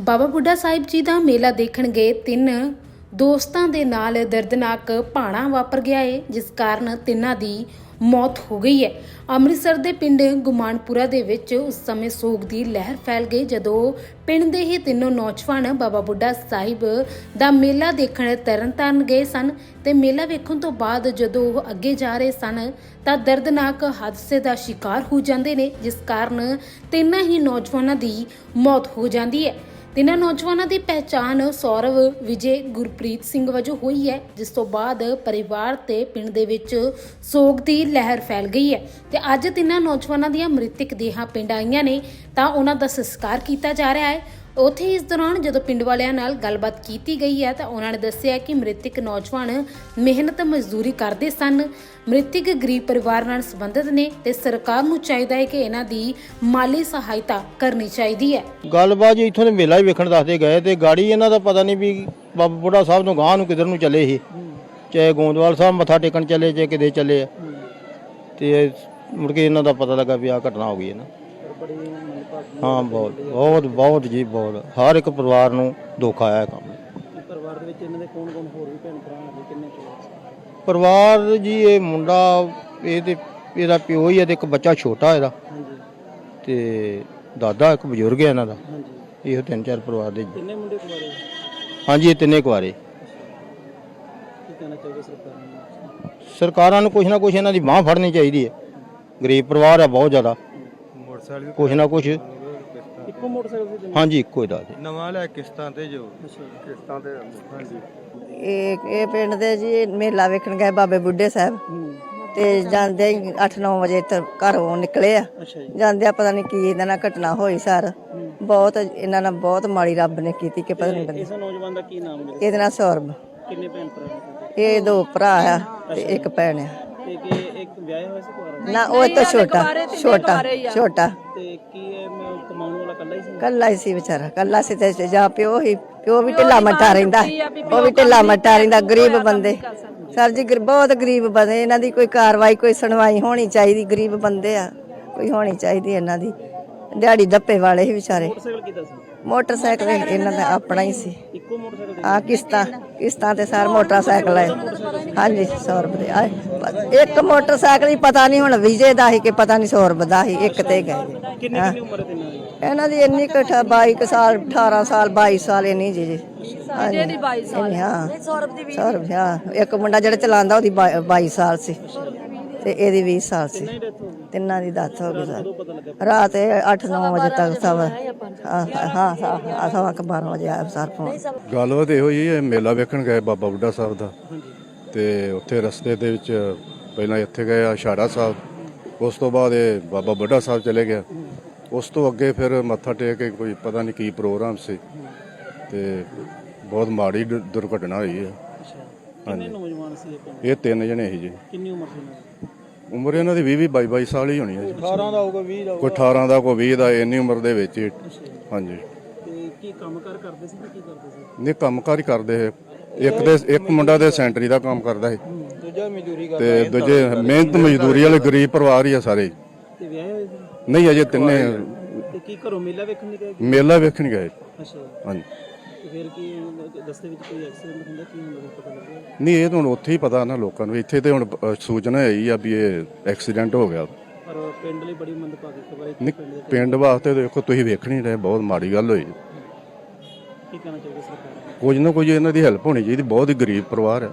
ਬਾਬਾ ਬੁੱਢਾ ਸਾਹਿਬ ਜੀ ਦਾ ਮੇਲਾ ਦੇਖਣ ਗਏ ਤਿੰਨ ਦੋਸਤਾਂ ਦੇ ਨਾਲ ਦਰਦਨਾਕ ਭਾਣਾ ਵਾਪਰ ਗਿਆ ਏ, ਜਿਸ ਕਾਰਨ ਤਿੰਨਾਂ ਦੀ ਮੌਤ ਹੋ ਗਈ ਹੈ ਅੰਮ੍ਰਿਤਸਰ ਦੇ ਪਿੰਡ ਗੁਮਾਨਪੁਰਾ ਦੇ ਵਿੱਚ ਉਸ ਸਮੇਂ ਸੋਗ ਦੀ ਲਹਿਰ ਫੈਲ ਗਈ, ਜਦੋਂ ਪਿੰਡ ਦੇ ਹੀ ਤਿੰਨੋਂ ਨੌਜਵਾਨ ਬਾਬਾ ਬੁੱਢਾ ਸਾਹਿਬ ਦਾ ਮੇਲਾ ਦੇਖਣ ਤਰਨਤਾਰਨ ਗਏ ਸਨ ਤੇ ਮੇਲਾ ਵੇਖਣ ਤੋਂ ਬਾਅਦ ਜਦੋਂ ਉਹ ਅੱਗੇ ਜਾ ਰਹੇ ਸਨ, ਤਾਂ ਦਰਦਨਾਕ ਹਾਦਸੇ ਦਾ ਸ਼ਿਕਾਰ ਹੋ ਜਾਂਦੇ ਨੇ, ਜਿਸ ਕਾਰਨ ਤਿੰਨਾਂ ਹੀ ਨੌਜਵਾਨਾਂ ਦੀ ਮੌਤ ਹੋ ਜਾਂਦੀ ਹੈ ਤਿੰਨਾਂ ਨੌਜਵਾਨਾਂ ਦੀ ਪਹਿਚਾਣ ਸੌਰਵ, ਵਿਜੇ, ਗੁਰਪ੍ਰੀਤ ਸਿੰਘ ਵਜੋਂ ਹੋਈ ਹੈ, ਜਿਸ ਤੋਂ ਬਾਅਦ ਪਰਿਵਾਰ ਤੇ ਪਿੰਡ ਦੇ ਵਿੱਚ ਸੋਗ ਦੀ ਲਹਿਰ ਫੈਲ ਗਈ ਹੈ ਤੇ ਅੱਜ ਤਿੰਨਾਂ ਨੌਜਵਾਨਾਂ ਦੀਆਂ ਮ੍ਰਿਤਕ ਦੇਹਾਂ ਪਿੰਡ ਆਈਆਂ ਨੇ, ਤਾਂ ਉਹਨਾਂ ਦਾ ਸੰਸਕਾਰ ਕੀਤਾ ਜਾ ਰਿਹਾ ਹੈ। ਉੱਥੇ ਇਸ ਦੌਰਾਨ ਜਦੋਂ ਪਿੰਡ ਵਾਲਿਆਂ ਨਾਲ ਗੱਲਬਾਤ ਕੀਤੀ ਗਈ ਹੈ ਤਾਂ ਉਹਨਾਂ ਨੇ ਦੱਸਿਆ ਕਿ ਮ੍ਰਿਤਕ ਨੌਜਵਾਨ ਮਿਹਨਤ ਮਜ਼ਦੂਰੀ ਕਰਦੇ ਸਨ। ਮ੍ਰਿਤਕ ਗਰੀਬ ਪਰਿਵਾਰ ਨਾਲ ਸੰਬੰਧਿਤ ਨੇ ਤੇ ਸਰਕਾਰ ਨੂੰ ਚਾਹੀਦਾ ਹੈ ਕਿ ਇਹਨਾਂ ਦੀ ਮਾਲੀ ਸਹਾਇਤਾ ਕਰਨੀ ਚਾਹੀਦੀ ਹੈ। ਗੱਲਬਾਤ ਜੀ ਇੱਥੋਂ ਦੇ ਮੇਲਾ ਹੀ ਵੇਖਣ ਦੱਸਦੇ ਗਏ ਤੇ ਗਾੜੀ ਇਹਨਾਂ ਦਾ ਪਤਾ ਨਹੀਂ ਵੀ ਬਾਬਾ ਬੁੱਢਾ ਸਾਹਿਬ ਤੋਂ ਗਾਂ ਨੂੰ ਕਿਧਰ ਨੂੰ ਚੱਲੇ ਸੀ। ਚਾਹੇ ਗੋਂਦਵਾਲ ਸਾਹਿਬ ਮੱਥਾ ਟੇਕਣ ਚੱਲੇ, ਚਾਹੇ ਕਿਤੇ ਚੱਲੇ ਆ। ਤੇ ਮੁੜ ਕੇ ਇਹਨਾਂ ਦਾ ਪਤਾ ਲੱਗਾ ਵੀ ਆਹ ਘਟਨਾ ਹੋ ਗਈ ਹੈ ਨਾ। ਹਾਂ ਬਹੁਤ ਬਹੁਤ ਬਹੁਤ ਜੀ ਬਹੁਤ। ਹਰ ਇੱਕ ਪਰਿਵਾਰ ਨੂੰ ਦੁੱਖ ਆਇਆ ਇਹ ਕੰਮ। ਪਰਿਵਾਰ ਦੇ ਵਿੱਚ ਇਹਨਾਂ ਦੇ ਕੌਣ ਕੌਣ ਹੋਰ ਵੀ ਭੈਣ ਭਰਾ ਹੈਗੇ ਕਿੰਨੇ? ਪਰਿਵਾਰ ਜੀ ਇਹ ਮੁੰਡਾ ਇਹ ਤੇ ਇਹਦਾ ਪਿਓ ਹੀ ਹੈ ਤੇ ਇੱਕ ਬੱਚਾ ਛੋਟਾ ਇਹਦਾ। ਹਾਂਜੀ। ਤੇ ਦਾਦਾ ਇੱਕ ਬਜ਼ੁਰਗ ਹੈ ਇਹਨਾਂ ਦਾ। ਹਾਂਜੀ। ਇਹੋ ਤਿੰਨ ਚਾਰ ਪਰਿਵਾਰ ਦੇ ਕਿੰਨੇ ਮੁੰਡੇ ਕੁਆਰੇ ਹਾਂਜੀ ਇਹ ਤਿੰਨੇ ਕੁਆਰੇ ਕੀ ਕਹਿਣਾ ਚਾਹੋਗੇ ਸਰਕਾਰ ਨੂੰ? ਸਰਕਾਰਾਂ ਨੂੰ ਕੁਛ ਨਾ ਕੁਛ ਇਹਨਾਂ ਦੀ ਬਾਹ ਫੜਨੀ ਚਾਹੀਦੀ ਹੈ। ਗਰੀਬ ਪਰਿਵਾਰ ਹੈ ਬਹੁਤ ਜ਼ਿਆਦਾ। ਮੋਟਰਸਾਈਕਲ ਕੁਛ ਨਾ ਕੁਛ। ਇੱਕੋ ਮੋਟਰਸਾਈਕਲ ਤੇ ਹਾਂਜੀ ਇੱਕੋ ਹੀ ਦਾ ਨਵਾਂ ਲੈ ਕਿਸ਼ਤਾਂ ਤੇ ਜੋ? ਕਿਸ਼ਤਾਂ ਤੇ ਹਾਂਜੀ। ਇਹ ਇਹ ਪਿੰਡ ਦੇ ਜੀ ਮੇਲਾ ਵੇਖਣ ਗਏ ਬਾਬੇ ਬੁੱਢੇ ਸਾਹਿਬ। ਤੇ ਜਾਂਦੇ ਹੀ 8-9 ਵਜੇ ਤੇ ਘਰੋਂ ਨਿਕਲੇ ਆ। ਅੱਛਾ ਜੀ। ਜਾਂਦੇ ਆ ਪਤਾ ਨਹੀਂ ਕੀ ਇਹਨਾਂ ਨਾਲ ਘਟਨਾ ਹੋਈ ਸਰ। ਬਹੁਤ ਇਹਨਾਂ ਨਾਲ ਬਹੁਤ ਮਾੜੀ ਰੱਬ ਨੇ ਕੀਤੀ ਕਿ ਪਤਾ ਨਹੀਂ ਬੰਦੇ ਇਸ ਨੌਜਵਾਨ ਦਾ ਕੀ ਨਾਮ ਹੈ ਇਹਦੇ ਨਾਲ ਸੌਰਬ ਕਿੰਨੇ ਭੈਣ ਭਰਾ? ਇਹ ਦੋ ਭਰਾ ਆ ਤੇ ਇੱਕ ਭੈਣ ਆ। ਤੇ ਕਿ ਇੱਕ ਵਿਆਹ ਹੋਇਆ ਸੀ ਕੁਆਰਾ ਨਾ ਉਹ ਤਾਂ ਛੋਟਾ ਛੋਟਾ ਛੋਟਾ। ਤੇ ਕੀ ਇਹ ਮੈਂ ਕਮਾਉਣ ਵਾਲਾ ਇਕੱਲਾ ਹੀ ਸੀ? ਕੱਲਾ ਹੀ ਸੀ ਵਿਚਾਰਾ ਕੱਲਾ ਸੀ ਤੇ ਜਾਂ ਪਿਓ ਹੀ ਪਿਓ ਵੀ ਢਿੱਲਾ ਮੱਠਾ ਰਹਿੰਦਾ ਉਹ ਵੀ ਢਿੱਲਾ ਮੱਠਾ ਰਹਿੰਦਾ ਗਰੀਬ ਬੰਦੇ। ਸਰ ਜੀ ਗਰ- ਬਹੁਤ ਗਰੀਬ ਬੰਦੇ ਇਹਨਾਂ ਦੀ ਕੋਈ ਕਾਰਵਾਈ ਕੋਈ ਸੁਣਵਾਈ ਹੋਣੀ ਚਾਹੀਦੀ ਗਰੀਬ ਬੰਦੇ ਆ ਕੋਈ ਹੋਣੀ ਚਾਹੀਦੀ ਇਹਨਾਂ ਦੀ। ਦਿਹਾੜੀ ਦੱਪੇ ਵਾਲੇ ਹੀ ਵਿਚਾਰੇ। ਮੋਟਰਸਾਈਕਲ ਕਿੱਦਾਂ ਸੀ? ਮੋਟਰਸਾਈਕਲ ਇਹਨਾਂ ਦਾ ਆਪਣਾ ਹੀ ਸੀ। ਇੱਕੋ ਮੋਟਰਸਾਈਕਲ ਤੇ ਆ ਕਿਸ਼ਤਾਂ ਕਿਸ਼ਤਾਂ ਤੇ ਸਾਰ ਮੋਟਰਸਾਈਕਲ ਹੈ ਹਾਂਜੀ 100 ਰੁਪਏ ਦੇ। ਆਏ ਇੱਕ ਮੋਟਰਸਾਈਕਲ ਹੀ ਪਤਾ ਨਹੀਂ ਹੁਣ ਵਿਜੇ ਦਾ ਹੀ ਕਿ ਪਤਾ ਨਹੀਂ 100 ਰੁਪਏ ਦਾ ਹੀ ਇੱਕ ਤੇ ਗਏ ਕਿੰਨੀ ਕਿੰਨੀ ਉਮਰ ਦੀ ਇਹਨਾਂ ਦੀ ਇੰਨੀ ਕੁ ਅਠਾ- 22 ਕੁ ਸਾਲ 18 ਸਾਲ 22 ਸਾਲ ਇੰਨੀ ਜੀ ਜੀ। ਸਾਡੇ ਦੀ 22 ਸਾਲ। ਹਾਂ। ਸੌਰਵ ਦੀ 20 ਹਾਂ। ਇੱਕ ਮੁੰਡਾ ਜਿਹੜਾ ਚਲਾਉਂਦਾ ਉਹਦੀ 22 ਸਾਲ ਸੀ। ਤੇ ਇਹਦੀ 20 ਸਾਲ ਸੀ। ਤਿੰਨਾਂ ਦੀ ਦੱਤ ਹੋ ਗਈ ਸਰ। ਰਾਤ 8-9 ਵਜੇ ਤੱਕ ਸਭ ਹਾਂ ਹਾਂ ਹਾਂ ਸਵਾ ਕੁ 12 ਵਜੇ ਆਇਆ ਸਰ ਫੋਨ। ਗੱਲਬਾਤ ਇਹੋ ਹੀ ਹੈ ਮੇਲਾ ਵੇਖਣ ਗਏ ਬਾਬਾ ਬੁੱਢਾ ਸਾਹਿਬ ਦਾ। ਤੇ ਉੱਥੇ ਰਸਤੇ ਦੇ ਵਿੱਚ ਪਹਿਲਾਂ ਇੱਥੇ ਗਏ ਆ ਸਾਹਿਬ। ਉਸ ਤੋਂ ਬਾਅਦ ਇਹ ਬਾਬਾ ਬੁੱਢਾ ਸਾਹਿਬ ਚਲੇ ਗਿਆ। ਉਸ ਤੋਂ ਅੱਗੇ ਫਿਰ ਮੱਥਾ ਟੇਕ ਕੇ ਕੋਈ ਪਤਾ ਨਹੀਂ ਕੀ ਪ੍ਰੋਗਰਾਮ ਸੀ ਤੇ ਬਹੁਤ ਮਾੜੀ ਦੁ- ਦੁਰਘਟਨਾ ਹੋਈ ਹੈ। ਕਿੰਨੇ ਨੌਜਵਾਨ ਸੀ ਇਹ ਤਿੰਨ ਜਣੇ ਸੀ ਜੀ। ਕਿੰਨੀ ਉਮਰ ਸੀ ਇਹਨਾਂ ਦੀ? ਉਮਰ ਇਹਨਾਂ ਦੀ 20 20 22 22 ਸਾਲ ਹੀ ਹੋਣੀ ਹੈ ਜੀ। 18 ਦਾ ਹੋਊਗਾ 20 ਦਾ ਕੋਈ 18 ਦਾ ਕੋਈ 20 ਦਾ ਇੰਨੀ ਉਮਰ ਦੇ ਵਿੱਚ ਹੀ। ਹਾਂਜੀ। ਤੇ ਕੀ ਕੰਮ ਕਾਰ ਕਰਦੇ ਸੀ ਤੇ ਕੀ ਕਰਦੇ ਸੀ? ਨੇ ਕੰਮਕਾਰ ਹੀ ਕਰਦੇ ਹੈ ਇੱਕ ਦੇ ਇੱਕ ਮੁੰਡਾ ਦੇ ਸੈਂਟਰੀ ਦਾ ਕੰਮ ਕਰਦਾ ਹੈ ਦੂਜਾ ਮਜ਼ਦੂਰੀ ਕਰ ਤੇ ਦੂਜੇ ਮਿਹਨਤ ਮਜ਼ਦੂਰੀ ਵਾਲੇ ਗਰੀਬ ਪਰਿਵਾਰ ਹੀ ਆ ਸਾਰੇ। ਤੇ ਵਿਆਹ ਹੋਏ ਸੀ? ਨਹੀਂ ਅਜੇ ਤਿੰਨੇ ਤੇ ਕੀ ਘਰੋਂ ਮੇਲਾ ਵੇਖਣ ਨਹੀਂ ਗਏ? ਮੇਲਾ ਵੇਖਣ ਗਏ। ਅੱਛਾ। ਹਾਂਜੀ। ਤੇ ਫਿਰ ਕੀ ਰਸਤੇ ਵਿੱਚ ਕੋਈ ਐਕਸੀਡੈਂਟ ਹੁੰਦਾ ਕੀ ਹੁੰਦਾ ਕੁਛ ਪਤਾ ਲੱਗਿਆ? ਨਹੀਂ ਇਹ ਤਾਂ ਹੁਣ ਉੱਥੇ ਹੀ ਪਤਾ ਨਾ ਲੋਕਾਂ ਨੂੰ। ਇੱਥੇ ਤੇ ਹੁਣ ਅ, ਸੂਚਨਾ ਆਈ ਆ ਵੀ ਇਹ ਐਕਸੀਡੈਂਟ ਹੋ ਗਿਆ। ਪਰ ਪਿੰਡ ਲਈ ਬੜੀ ਮੰਦਭਾਗੀ ਖਬਰ ਹੈ ਨਹੀਂ, ਪਿੰਡ ਵਾਸਤੇ ਦੇਖੋ ਤੁਸੀਂ ਵੇਖ ਨਹੀਂ ਰਹੇ ਬਹੁਤ ਮਾੜੀ ਗੱਲ ਹੋਈ। ਕੀ ਕਹਿਣਾ ਚਾਹੀਦਾ ਸਰਕਾਰ ਨੂੰ? ਕੁਝ ਨਾ ਕੁਝ ਇਹਨਾਂ ਦੀ ਹੈਲਪ ਹੋਣੀ ਚਾਹੀਦੀ ਬਹੁਤ ਹੀ ਗਰੀਬ ਪਰਿਵਾਰ ਹੈ।